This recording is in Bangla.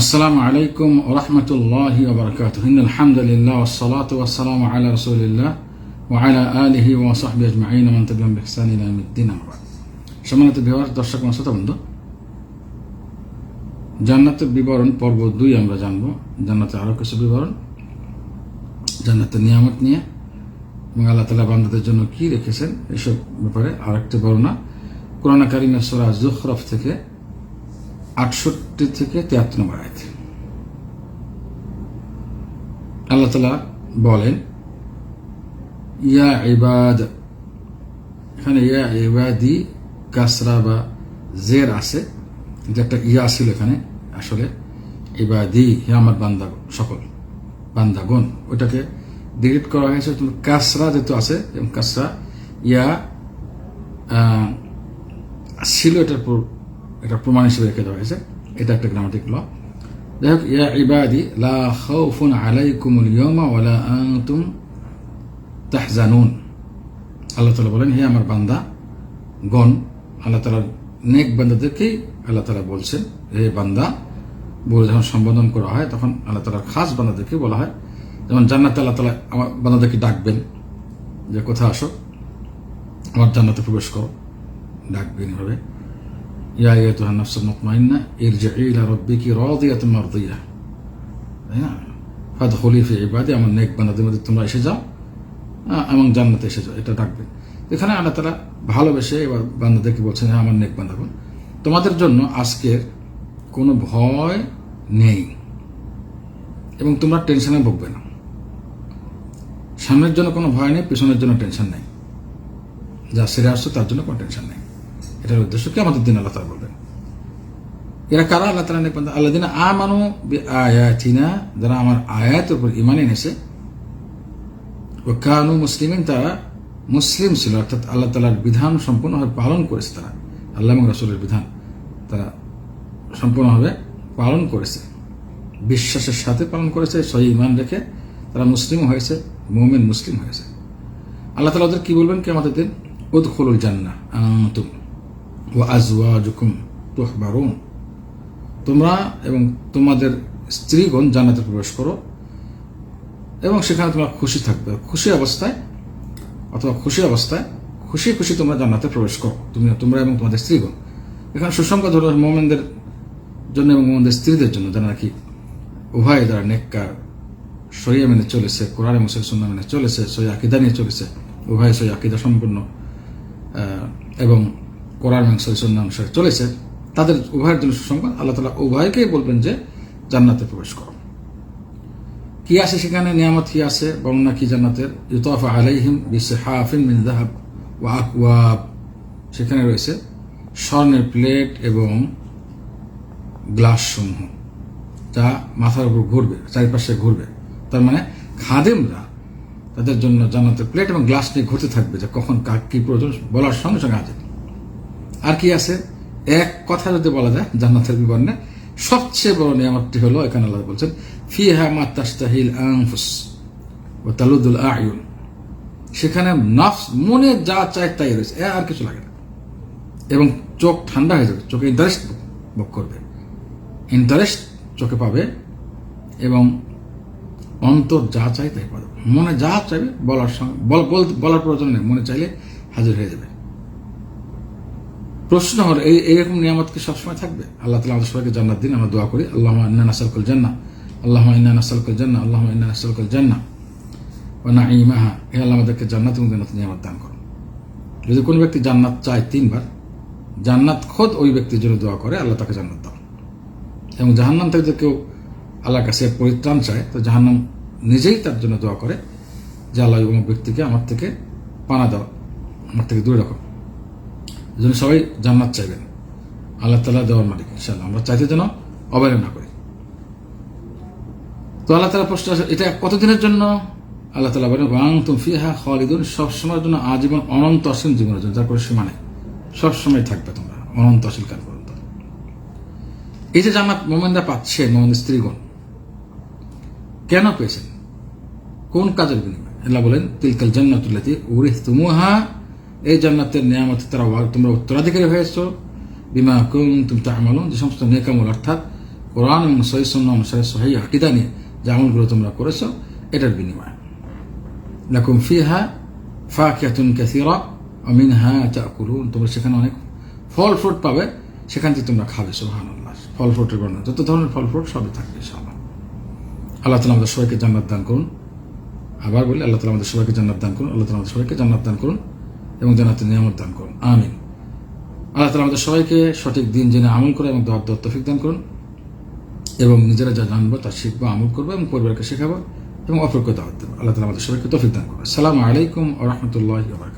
আসসালামু আলাইকুম রহমতুল্লাহ বরকাত আলহামদুলিল্লাহ ওসলাত ওসালাম আলা রসুলিল্লাহ ওয়ালা আলহি ও সাহবি আজমাইন। মন্তবিম বেহসান ইলামুদ্দিন আমরা সম্মানিত বিবর দর্শক শ্রোতা বন্ধু, জান্নাতের বিবরণ পর্ব দুই আমরা জানব। জান্নাতে আরও কিছু বিবরণ, জান্নাতের নিয়ামত নিয়ে, এবং আল্লাহ তালা বান্দাদের জন্য কী রেখেছেন এসব ব্যাপারে আর একটি বর্ণনা কোরআনাকারিমের সোরা জুখরফ থেকে আটষট্টি থেকে তিয়াত্তর নম্বর আয়াত। আল্লাহ তালা বলেন, ইয়া ইবাদ, এখানে ইয়া ইবাদি কাসরা বা জের আছে, কিন্তু একটা ইয়া ছিল এখানে আসলে, ইবাদি হে আমার বান্দা, সকল, বান্দাগণ ওটাকে ডিলিট করা হয়েছে। কাসরা যেহেতু আছে, এবং কাসরা, ইয়া ছিল এটার এটা প্রমাণ হিসেবে রেখে দেওয়া হয়েছে। এটা একটা গ্রামাটিক ল যাই হোক, ইয়া ইবাদি, লা খাউফুন আলাইকুমুল ইয়াওমা ওয়ালা আনতুম তাহজানুন। আল্লাহ তাআলা বলেন, হে আমার বান্দা, গণ, আল্লাহ তাআলার নেক বান্দাদেরকেই আল্লাহ তাআলা বলছেন, হে বান্দা, বলে যখন সম্বোধন করা হয়, তখন আল্লাহ তাআলার খাস বান্দাদেরকে বলা হয়। যেমন জান্নাতে আল্লাহ তাআলা আমার বান্দাদেরকে ডাকবেন, যে কোথায় আসো, আমার জান্নাতে প্রবেশ করো, ডাকবেন এভাবে। ইয়া আইয়াতুহা নাফসুল মুতমাইন্না ইরজিই ইলা রাব্বিকি রাদিয়াতান মারদিয়া তাই না ফাদখুলি ফি ইবাদি আমার নেক বান্দাদের মধ্যে তোমরা এসে যাও এবং জান্নাতে এসে যাও এটা ডাকবে এখানে আল্লাহ তালা ভালোবেসে এবার বান্দাদেরকে বলছেন হ্যাঁ আমার নেক বান্দাগণ তোমাদের জন্য আজকের কোনো ভয় নেই এবং তোমরা টেনশনে ভুগবে না। সামনের জন্য কোনো ভয় নেই, পেছনের জন্য টেনশন নেই। যা সেরে আসছো তার জন্য কোনো টেনশন নেই। এটার উদ্দেশ্য কি আমাদের দিন আল্লাহ তালা বলবেন। এরা কারা? আল্লাহ তালা নেই আল্লাহ দিন আমানু বি আয়াতিনা যারা আমার আয়াতের উপর ইমান এনেছে। ও কানু মুসলিমিন, তারা মুসলিম ছিল, অর্থাৎ আল্লাহ তালার বিধান সম্পূর্ণভাবে পালন করেছে তারা। আল্লাহ এবং রসুলের বিধান তারা সম্পূর্ণভাবে পালন করেছে। বিশ্বাসের সাথে পালন করেছে, সহি ইমান রেখে তারা মুসলিম হয়েছে, মোমেন মুসলিম হয়েছে। আল্লাহ তালা ওদের কি বলবেন কে আমাদের দিন? উদখুলুল জান্না আনতুম। ও আজওয়াজুকুম তুহবারুন। তোমরা এবং তোমাদের স্ত্রীগণ জান্নাতে প্রবেশ করো এবং সেখানে তোমরা খুশি থাকবে। খুশি অবস্থায় অথবা খুশি অবস্থায় খুশি খুশি তোমরা জান্নাতে প্রবেশ করো। তুমি, তোমরা এবং তোমাদের স্ত্রীগণ। এখানে সুসংবাদ হলো মোমেনদের জন্য এবং মোমেনদের স্ত্রীদের জন্য। যারা নাকি উভয় দ্বারা নেককার, সরিয়া মেনে চলেছে, কোরআন মুসলিম সুন্না মেনে চলেছে সই আকিদা নিয়ে চলেছে, উভয় সই আকিদা সম্পূর্ণ এবং কোরআন এবং সই সুন্না অনুসারে চলেছে, তাদের উভয়ের জন্য সুসংবাদ। আল্লাহ তালা উভয়কেই বলবেন যে, জান্নাতে প্রবেশ করো। কি আছে সেখানে? নিয়ামত কি আছে বর্ণনা কি জান্নাতের? ইউতফা আলাইহিম বিসহাফিন মিন যাহাব ওয়া আকওয়াব। সেখানে রয়েছে স্বর্ণের প্লেট এবং গ্লাস সমূহ, যা মাথার উপর ঘুরবে, চারিপাশে ঘুরবে। তার মানে খাদেমরা তাদের জন্য জান্নাতের প্লেট এবং গ্লাস নিয়ে ঘুরতে থাকবে, যে কখন কাক কি প্রয়োজন বলার সঙ্গে সঙ্গে হাজির। আর কি আছে? এক কথা যদি বলা যায়, জান্নাতের বিবরণে, সবচেয়ে বড় নিয়ামতটি হলো এখানে আল্লাহ বলছেন, ফিহা মাতাস্তাহিল আনফুস ও তালুদুল আয়ুন সেখানে নফস, মনে যা চায় তাই রয়েছে, এ আর কিছু লাগে না। এবং চোখ ঠান্ডা হয়ে যাবে, চোখে ইন্টারেস্ট ভোগ করবে। ইন্টারেস্ট চোখে পাবে এবং অন্তর যা চাই তাই পাবে। মনে যা চাইবে, বলার সঙ্গে বল- বল- বলার প্রয়োজন নেই, মনে চাইলে হাজির হয়ে যাবে। প্রশ্ন হলো, এই এইরকম নিয়ামত কি সবসময় থাকবে? আল্লাহ তালা আমাদের সবাইকে জান্নাত দিন, আমরা দোয়া করি আল্লাহ ইন্না নাসালকুল জান্না আল্লাহ ইন্না নাসালকুল জান্না আল্লাহ ইন্না নাসালকুল জান্না ও না ইমাহা হে আল্লাহ আমাদেরকে জান্নাত এবং জান্নাত নিয়ামত দান করো। যদি কোনো ব্যক্তি জান্নাত চায় তিনবার, জান্নাত খোদ ওই ব্যক্তির জন্য দোয়া করে, আল্লাহ তাকে জান্নাত দাও। এবং জাহান্নাম থেকে যদি কেউ আল্লাহর কাছে পরিত্রাণ চায়, তো জাহান্নাম নিজেই তার জন্য দোয়া করে যে, আল্লাহ ব্যক্তিকে আমার থেকে পানা দাও, আমার থেকে দূরে রাখো। জন্য সবাই জান্নাত চাইবেন। আল্লাহ তালা দেওয়ার মালিক ইনশাল্লাহ আমরা চাইতে যেন অবহেলা না করি। তো আল্লাহ তালা প্রশ্ন এটা কতদিনের জন্য? আল্লাহ তালা বলেন, ওয়াং তুম ফিহা খালিদুন। সবসময়ের জন্য আজীবন অনন্ত অসীম জীবনের জন্য, যার কোনো সীমা নেই। সবসময় থাকবে তোমরা, অনন্ত অসীম কাল পর্যন্ত। এই যে জান্নাত মোমেনরা পাচ্ছে, মোমেন স্ত্রীগণ, কেন পেয়েছেন? কোন কাজের বিনিময়ে? আল্লাহ বলেন, তিলকাল জান্নাতুল্লাতি উরিহ তুমুহা এই জান্নাতের নিয়ামত তারা তোমরা উত্তরাধিকারী হয়েছো। বিমা কুম তুমি তাহমালুন যে সমস্ত নেকামল, অর্থাৎ কোরআন এবং সহিসন্ন অনুসারে সহি আকিদা নিয়ে যে আমলগুলো তোমরা করেছ, এটার বিনিময়। লাকুম ফিহা ফাকিয়াতুন কাসীরা ওয়া মিনহা তাকুলুন। তোমরা সেখানে অনেক ফল ফ্রুট পাবে, সেখান থেকে তোমরা খাবে, সুবহানাল্লাহ। ফল ফ্রুটের বর্ণনা। যত ধরনের ফল ফ্রুট, সবই থাকবে, ইনশাআল্লাহ। আল্লাহ তালা আমাদের সবাইকে জান্নাত দান করুন। আবার বলি, আল্লাহ তালা আমাদের সবাইকে জান্নাত দান করুন। আল্লাহ তালা আমাদের সবাইকে জান্নাত দান করুন। এবং জানাতে নিয়ামত দান করুন। আমিন। আল্লাহ তালা আমাদের সবাইকে সঠিক দিন জেনে আমল করে এবং দোয়ার দত্তফিক তফিক দান করুন এবং নিজেরা যা জানব তা শিখব, আমল করব এবং পরিবারকে শেখাবো এবং অপরকে দাওয়াত দেবো আল্লাহ তালা আমাদের সবাইকে তফিক দান করব আসসালামু আলাইকুম রহমতুল্লাহ